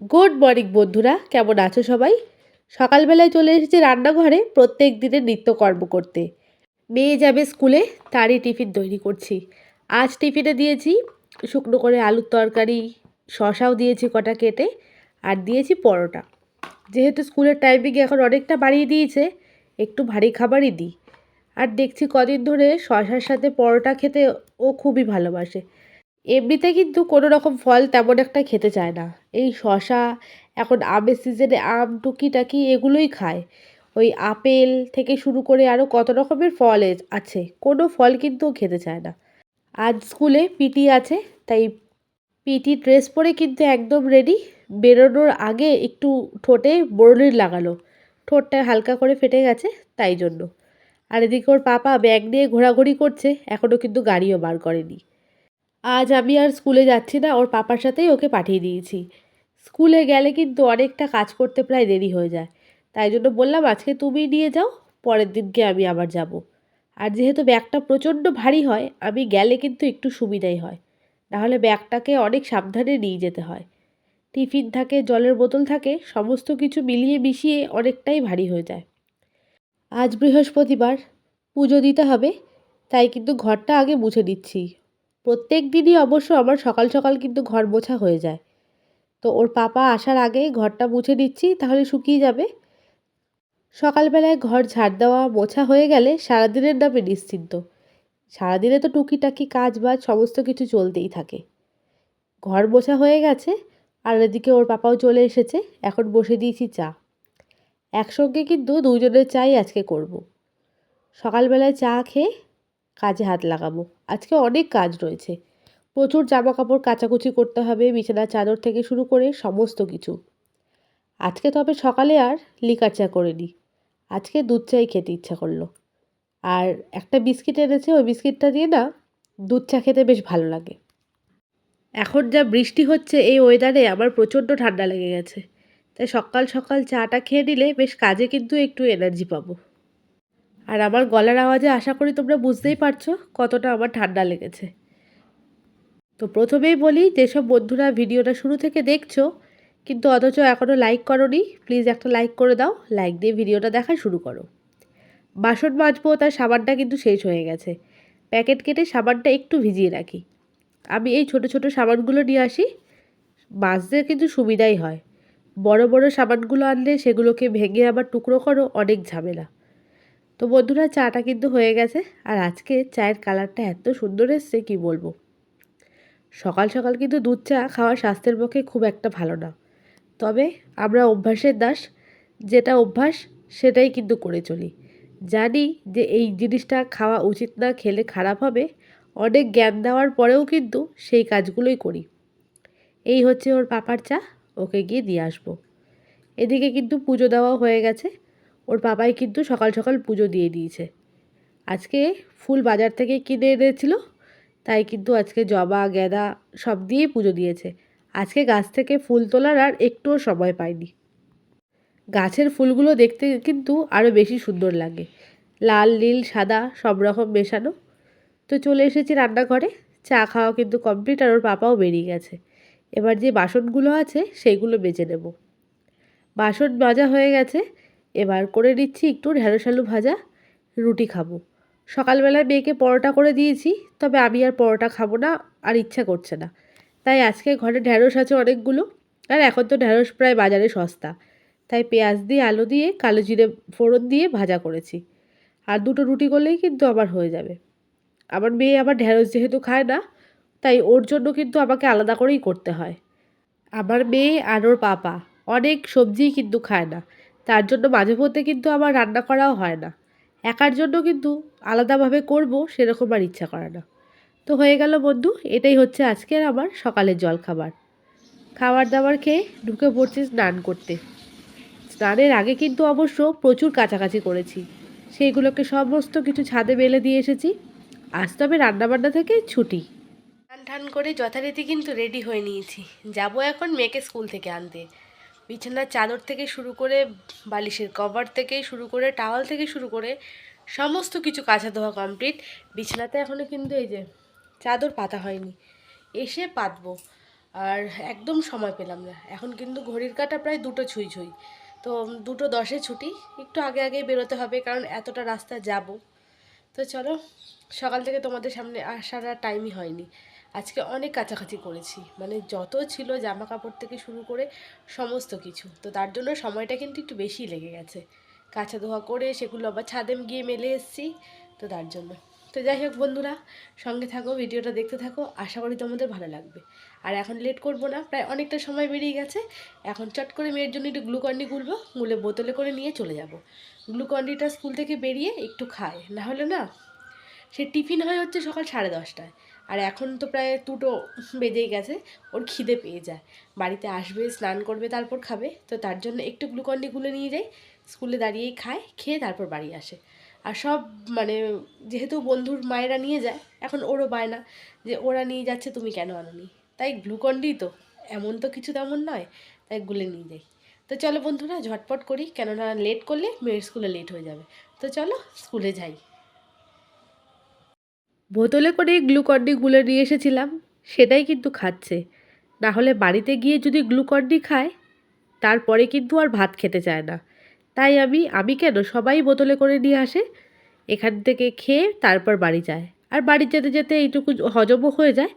Good morning বন্ধুরা, কেমন আছো সবাই? সকালবেলায় চলে এসেছি রান্নাঘরে, প্রত্যেক দিনের নিত্যকর্ম করতে। মেয়ে যাবে স্কুলে, তারই টিফিন তৈরি করছি। আজ টিফিনে দিয়েছি শুকনো করে আলুর তরকারি, শশাও দিয়েছি কটা কেটে, আর দিয়েছি পরোটা। যেহেতু স্কুলের টাইমিং এখন অনেকটা বাড়িয়ে দিয়েছে, একটু ভারী খাবারই দিই। আর দেখছি কদিন ধরে শশার সাথে পরোটা খেতে ও খুবই ভালোবাসে। এমনিতে কিন্তু কোনো রকম ফল তেমন একটা খেতে চায় না। এই শশা এখন আমের সিজনে আম টুকিটাকি এগুলোই খায়। ওই আপেল থেকে শুরু করে আরও কত রকমের ফল আছে। কোনো ফল কিন্তু খেতে চায় না। আজ স্কুলে পিটি আছে, তাই পিটি ড্রেস পরে কিন্তু একদম রেডি বেরোনোর আগে একটু ঠোঁটে বড়লির লাগালো। ঠোঁটটা হালকা করে ফেটে গেছে, তাই জন্য। আর এদিকে ওর পাপা ব্যাগ নিয়ে ঘোরাঘুরি করছে এখনও কিন্তু গাড়িও বার করেনি। আজ আমি আর স্কুলে যাচ্ছি না, ওর পাপার সাথেই ওকে পাঠিয়ে দিয়েছি। স্কুলে গেলে কিন্তু অনেকটা কাজ করতে প্রায় দেরি হয়ে যায়। তাই জন্য বললাম, আজকে তুমি নিয়ে যাও, পরের দিনকে আমি আবার যাব। আর যেহেতু ব্যাগটা প্রচণ্ড ভারী হয়, আমি গেলে কিন্তু একটু সুবিধাই হয়। নাহলে ব্যাগটাকে অনেক সাবধানে নিয়ে যেতে হয়। টিফিন থাকে, জলের বোতল থাকে, সমস্ত কিছু মিলিয়ে মিশিয়ে অনেকটাই ভারী হয়ে যায়। আজ বৃহস্পতিবার, পুজো দিতে হবে, তাই কিন্তু ঘরটা আগে মুছে দিচ্ছি। প্রত্যেক দিনই অবশ্য আমার সকাল সকাল কিন্তু ঘর মোছা হয়ে যায়। তো ওর পাপা আসার আগে ঘরটা মুছে দিচ্ছি, তাহলে শুকিয়ে যাবে। সকালবেলায় ঘর ঝাড় দেওয়া, মোছা হয়ে গেলে সারাদিনের নামে নিশ্চিন্ত। সারাদিনে তো টুকিটাকি কাজ বাজ সমস্ত কিছু চলতেই থাকে। ঘর মোছা হয়ে গেছে, আর এদিকে ওর পাপাও চলে এসেছে, এখন বসে দিয়েছি চা। একসঙ্গে কিন্তু দুজনের চাই আজকে করব। সকালবেলায় চা খেয়ে কাজে হাত লাগাবো। আজকে অনেক কাজ রয়েছে। প্রচুর জামা কাপড় কাচাকুচি করতে হবে, বিছানার চাদর থেকে শুরু করে সমস্ত কিছু। আজকে তবে সকালে আর লিকার চা করিনি। আজকে দুধ চাই খেতে ইচ্ছা করল। আর একটা বিস্কিট এনেছে, ওই বিস্কিটটা দিয়ে না দুধ চা খেতে বেশ ভালো লাগে। এখন যা বৃষ্টি হচ্ছে, এই ওয়েদারে আমার প্রচণ্ড ঠান্ডা লেগে গেছে। তাই সকাল সকাল চাটা খেয়ে নিলে বেশ কাজে কিন্তু একটু এনার্জি পাবো। আর আমার গলার আওয়াজে আশা করি তোমরা বুঝতেই পারছ কতটা আমার ঠান্ডা লেগেছে। তো প্রথমেই বলি, যেসব বন্ধুরা ভিডিওটা শুরু থেকে দেখছ, কিন্তু অথচ এখনও লাইক করনি প্লিজ একটা লাইক করে দাও লাইক দিয়ে ভিডিওটা দেখা শুরু করো। বাসন মাজবো, তার সাবানটা কিন্তু শেষ হয়ে গেছে। প্যাকেট কেটে সাবানটা একটু ভিজিয়ে রাখি। আমি এই ছোট ছোট সাবানগুলো নিয়ে আসি, মাজতে কিন্তু সুবিধাই হয়। বড় বড় সাবানগুলো আনলে সেগুলোকে ভেঙে আবার টুকরো করো, অনেক ঝামেলা। তো বন্ধুরা, চাটা কিন্তু হয়ে গেছে। আর আজকে চায়ের কালারটা এত সুন্দর এসছে, কি বলব? সকাল সকাল কিন্তু দুধ চা খাওয়া স্বাস্থ্যের পক্ষে খুব একটা ভালো না। তবে আমরা অভ্যাসের দাস, যেটা অভ্যাস, সেটাই কিন্তু করে চলি। জানি যে এই জিনিসটা খাওয়া উচিত না, খেলে খারাপ হবে। অনেক জ্ঞান দেওয়ার পরেও কিন্তু সেই কাজগুলোই করি। এই হচ্ছে ওর পাপার চা, ওকে গিয়ে দিয়ে আসব। এদিকে কিন্তু পুজো দেওয়া হয়ে গেছে। ওর পাপাই কিন্তু সকাল সকাল পুজো দিয়ে দিয়েছে। আজকে ফুল বাজার থেকে কিনে এনেছিল তাই কিন্তু আজকে জবা, গেঁদা সব দিয়েই পুজো দিয়েছে। আজকে গাছ থেকে ফুল তোলার আর একটুও সময় পাইনি। গাছের ফুলগুলো দেখতে কিন্তু আরও বেশি সুন্দর লাগে। লাল, নীল, সাদা সব রকম মেশানো। তো চলে এসেছি রান্নাঘরে। চা খাওয়া কিন্তু কমপ্লিট আর ওর পাপাও বেরিয়ে গেছে। এবার যে বাসনগুলো আছে, সেইগুলো বেজে নেব। বাসন মাজা হয়ে গেছে। এবার করে নিচ্ছি একটু ঢেঁড়স আলু ভাজা, রুটি খাব। সকালবেলায় মেয়েকে পরোটা করে দিয়েছি, তবে আমি আর পরোটা খাব না, আর ইচ্ছা করছে না। তাই আজকে ঘরে ঢ্যাঁড়স আছে অনেকগুলো, আর এখন তো ঢ্যাঁড়স প্রায় বাজারে সস্তা। তাই পেঁয়াজ দিয়ে, আলু দিয়ে, কালো জিরে ফোড়ন দিয়ে ভাজা করেছি। আর দুটো রুটি করলেই কিন্তু আমার হয়ে যাবে। আমার মেয়ে আবার ঢ্যাঁড়স যেহেতু খায় না, তাই ওর জন্য কিন্তু আমাকে আলাদা করেই করতে হয়। আমার মেয়ে আর ওর পাপা অনেক সবজিই কিন্তু খায় না। তার জন্য মাঝে মধ্যে কিন্তু আমার রান্না করাও হয় না। একার জন্য কিন্তু আলাদাভাবে করব, সেরকম আর ইচ্ছা করে না। তো হয়ে গেল বন্ধু, এটাই হচ্ছে আজকের আমার সকালের জলখাবার। খাবার খাবার দাবার খেয়ে ঢুকে পড়ছি স্নান করতে। স্নানের আগে কিন্তু অবশ্য প্রচুর কাছাকাছি করেছি। সেইগুলোকে সমস্ত কিছু ছাদে মেলে দিয়ে এসেছি। আজ তবে রান্নাবান্না থেকে ছুটি। টান টান করে যথারীতি কিন্তু রেডি হয়ে নিয়েছি। যাব এখন মেয়েকে স্কুল থেকে আনতে। বিছানার চাদর থেকে শুরু করে বালিশের কভার থেকে শুরু করে টাওয়াল থেকে শুরু করে সমস্ত কিছু কাঁচা ধোয়া কমপ্লিট বিছানাতে এখনও কিন্তু এই যে চাদর পাতা হয়নি। এসে পাতবো। আর একদম সময় পেলাম না। এখন কিন্তু ঘড়ির কাটা প্রায় দুটো ছুঁই ছুঁই। তো দুটো দশে ছুটি। একটু আগে আগে বেরোতে হবে কারণ এতটা রাস্তা যাব। তো চলো, সকাল থেকে তোমাদের সামনে আসার টাইমই হয়নি। আজকে অনেক কাছাকাছি করেছি। মানে যত ছিল জামা কাপড় থেকে শুরু করে সমস্ত কিছু। তো তার জন্য সময়টা কিন্তু একটু বেশি লেগে গেছে। কাঁচা ধোয়া করে সেগুলো আবার ছাদে গিয়ে মেলে এসেছি, তো তার জন্য। তো যাই হোক বন্ধুরা, সঙ্গে থাকো, ভিডিওটা দেখতে থাকো, আশা করি তোমাদের ভালো লাগবে। আর এখন লেট করব না, প্রায় অনেকটা সময় বেরিয়ে গেছে। এখন চট করে মেয়ের জন্য একটু গ্লুকন্ডি গুলবো, গুলে বোতলে করে নিয়ে চলে যাব। গ্লুকন্ডিটা স্কুল থেকে বেরিয়ে একটু খায়, না হলে না সে টিফিন হয় হচ্ছে সকাল সাড়ে দশটায়। আর এখন তো প্রায় দুটো বেজেই গেছে, ওর খিদে পেয়ে যায়। বাড়িতে আসবে, স্নান করবে, তারপর খাবে। তো তার জন্য একটু গ্লুকন্ডি গুলে নিয়ে যাই, স্কুলে দাঁড়িয়েই খায়, খেয়ে তারপর বাড়ি আসে। আর সব মানে যেহেতু বন্ধুর মায়েরা নিয়ে যায়, এখন ওরও বায়না যে ওরা নিয়ে যাচ্ছে, তুমি কেন আনোনি? তাই গ্লুকন্ডি তো, এমন তো কিছু তেমন নয়, তাই গুলে নিয়ে যাই। তো চলো বন্ধুরা, ঝটপট করি, কেননা লেট করলে মেয়ের স্কুলে লেট হয়ে যাবে। তো চলো, স্কুলে যাই। বোতলে করে গ্লুকন্ডি গুলে নিয়ে এসেছিলাম, সেটাই কিন্তু খাচ্ছে। না হলে বাড়িতে গিয়ে যদি গ্লুকন্ডি খায়, তারপরে কিন্তু আর ভাত খেতে চায় না। তাই আমি আমি কেন সবাই বোতলে করে নিয়ে আসে, এখান থেকে খেয়ে তারপর বাড়ি যায়। আর বাড়ি যেতে যেতে এইটুকু হজমও হয়ে যায়,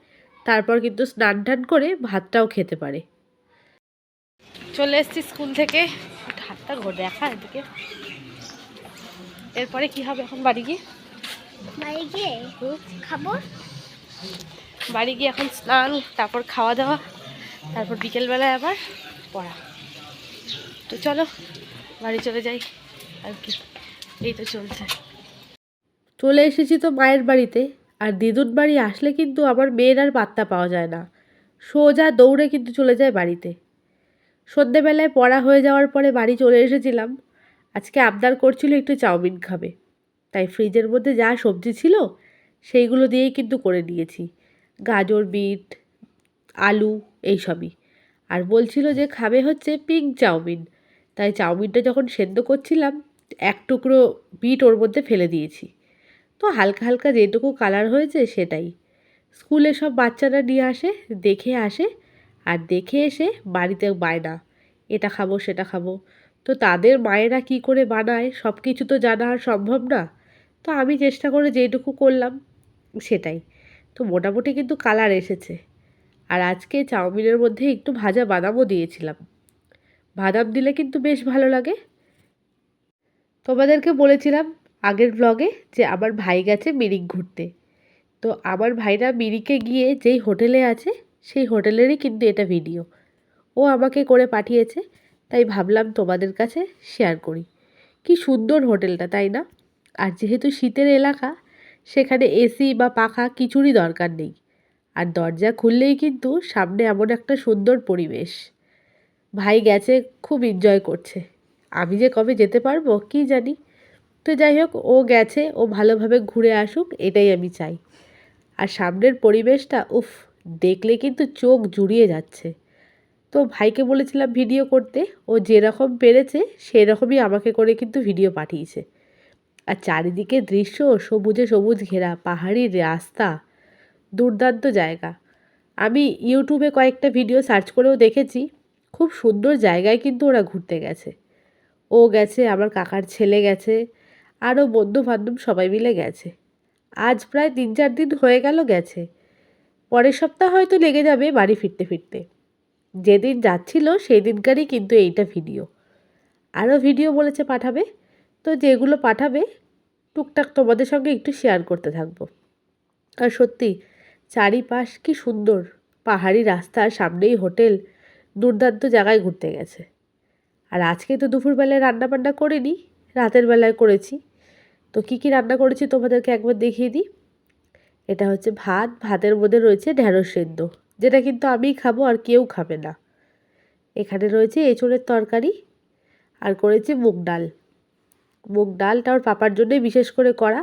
তারপর কিন্তু স্নান টান করে ভাতটাও খেতে পারে। চলে এসেছি স্কুল থেকে। হাতটা ঘর, দেখা এদিকে। এরপরে কি হবে এখন বাড়ি গিয়ে? বাড়ি গিয়ে খাব। বাড়ি গিয়ে এখন স্নান তারপর খাওয়া দাওয়া তারপর বিকেলবেলায় আবার পড়া। তো চলো বাড়ি চলে যাই। আর কি এই তো চলছে। চলে এসেছি তো মায়ের বাড়িতে। আর দিদুর বাড়ি আসলে কিন্তু আমার মেয়ের আর পাত্তা পাওয়া যায় না। সোজা দৌড়ে কিন্তু চলে যায় বাড়িতে। সন্ধ্যেবেলায় পড়া হয়ে যাওয়ার পরে বাড়ি চলে এসেছিলাম। আজকে আবদার করছিল একটু চাউমিন খাবে। তাই ফ্রিজের মধ্যে যা সবজি ছিল সেইগুলো দিয়েই কিন্তু করে নিয়েছি গাজর, বিট, আলু এইসবই। আর বলছিল যে খাবে হচ্ছে পিঙ্ক চাউমিন। তাই চাউমিনটা যখন সেদ্ধ করছিলাম, এক টুকরো বিট ওর মধ্যে ফেলে দিয়েছি। তো হালকা হালকা যেটুকু কালার হয়েছে সেটাই। স্কুলে সব বাচ্চারা নিয়ে আসে, দেখে আসে, আর দেখে এসে বাড়িতে বায়না, এটা খাব, সেটা খাব। তো তাদের মায়েরা কি করে বানায় সব কিছু তো জানা সম্ভব না। তো আমি চেষ্টা করে যেটুকু করলাম সেটাই। তো মোটামুটি কিন্তু কালার এসেছে। আর আজকে চাউমিনের মধ্যে একটু ভাজা বাদামও দিয়েছিলাম। বাদাম দিলে কিন্তু বেশ ভালো লাগে। তোমাদেরকে বলেছিলাম আগের ব্লগে যে আমার ভাই গেছে মিরিক ঘুরতে। তো আমার ভাইরা মিরিকে গিয়ে যেই হোটেলে আছে, সেই হোটেলেরই কিন্তু এটা ভিডিও ও আমাকে করে পাঠিয়েছে, তাই ভাবলাম তোমাদের কাছে শেয়ার করি। কি সুন্দর হোটেলটা, তাই না? আর যেহেতু শীতের এলাকা, সেখানে এসি বা পাখা কিছুরই দরকার নেই। আর দরজা খুললেই কিন্তু সামনে এমন একটা সুন্দর পরিবেশ। ভাই গেছে, খুব এনজয় করছে। আমি যে কবে যেতে পারব, কি জানি? তো যাই হোক, ও গেছে, ও ভালোভাবে ঘুরে আসুক, এটাই আমি চাই। আর সামনের পরিবেশটা, উফ, দেখলে কিন্তু চোখ জুড়িয়ে যাচ্ছে। তো ভাইকে বলেছিলাম ভিডিও করতে, ও যেরকম পেরেছে, সেরকমই আমাকে করে কিন্তু ভিডিও পাঠিয়েছে। আর চারিদিকে দৃশ্য সবুজে সবুজ ঘেরা, পাহাড়ি রাস্তা, দুর্দান্ত জায়গা। আমি ইউটিউবে কয়েকটা ভিডিও সার্চ করেও দেখেছি। খুব সুন্দর জায়গায় কিন্তু ওরা ঘুরতে গেছে। ও গেছে, আমার কাকার ছেলে গেছে আরও বন্ধু বান্ধব সবাই মিলে গেছে। আজ প্রায় তিন চার দিন হয়ে গেল গেছে। পরের সপ্তাহ হয়তো লেগে যাবে বাড়ি ফিরতে ফিরতে। যেদিন যাচ্ছিল সেই দিনকারই কিন্তু এইটা ভিডিও আরও ভিডিও বলেছে পাঠাবে? তো যেগুলো পাঠাবে, টুকটাক তোমাদের সঙ্গে একটু শেয়ার করতে থাকব। আর সত্যি, চারিপাশ কি সুন্দর। পাহাড়ি রাস্তার সামনেই হোটেল, দুর্দান্ত জায়গায় ঘুরতে গেছে। আর আজকে তো দুপুরবেলায় রান্না বান্না করিনি, রাতের বেলায় করেছি। তো কী কী রান্না করেছি তোমাদেরকে একবার দেখিয়ে দিই। এটা হচ্ছে ভাত, ভাতের মধ্যে রয়েছে ঢ্যাঁড়স সেদ্ধ, যেটা কিন্তু আমিই খাব আর কেউ খাবে না। এখানে রয়েছে এঁচড়ের তরকারি আর করেছি মুগ ডাল। মুগ ডালটা ওর পাপার জন্যই বিশেষ করে করা।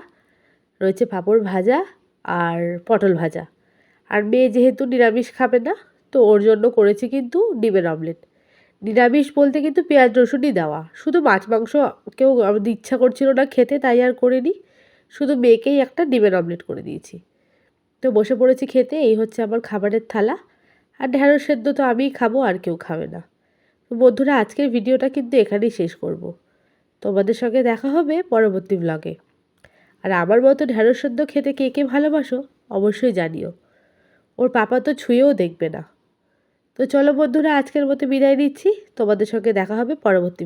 রয়েছে পাঁপড় ভাজা আর পটল ভাজা। আর মেয়ে যেহেতু নিরামিষ খাবে না, তো ওর জন্য করেছি কিন্তু ডিমের অমলেট। নিরামিষ বলতে কিন্তু পেঁয়াজ রসুনই দেওয়া। শুধু মাছ মাংস কেউ আমাদের ইচ্ছা করছিল না খেতে, তাই আর করিনি। শুধু মেয়েকেই একটা ডিমের অমলেট করে দিয়েছি। তো বসে পড়েছি খেতে, এই হচ্ছে আমার খাবারের থালা। আর ঢ্যাঁড়স সেদ্ধ তো আমিই খাব, আর কেউ খাবে না। বন্ধুরা, আজকের ভিডিওটা কিন্তু এখানেই শেষ করব। তোমাদের সঙ্গে দেখা হবে পরবর্তী ব্লগে আর আমার মতো ঢ্যাঁড়স সদ্য খেতে কে কে ভালোবাসো অবশ্যই জানিও। ওর পাপা তো ছুঁয়েও দেখবে না। তো চলো বন্ধুরা, আজকের মতো বিদায় নিচ্ছি। তোমাদের সঙ্গে দেখা হবে পরবর্তী